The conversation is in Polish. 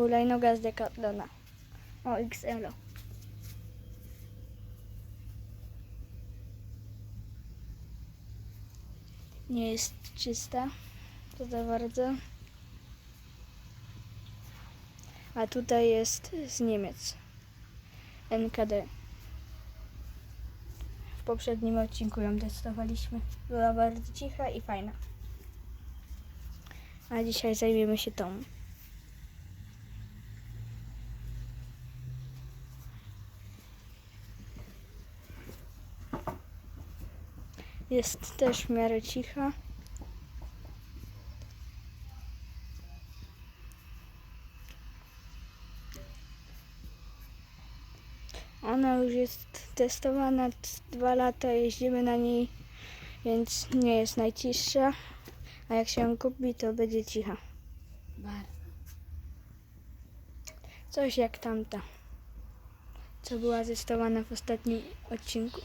Hulajnoga z Decathlona. O, XL. Nie jest czysta. To za bardzo. A tutaj jest z Niemiec. NKD. W poprzednim odcinku ją testowaliśmy. Była bardzo cicha i fajna. A dzisiaj zajmiemy się tą. Jest też w miarę cicha. Ona już jest testowana dwa lata, jeździmy na niej, więc nie jest najciszsza. A jak się ją kupi, to będzie cicha. Bardzo. Coś jak tamta, co była testowana w ostatnim odcinku.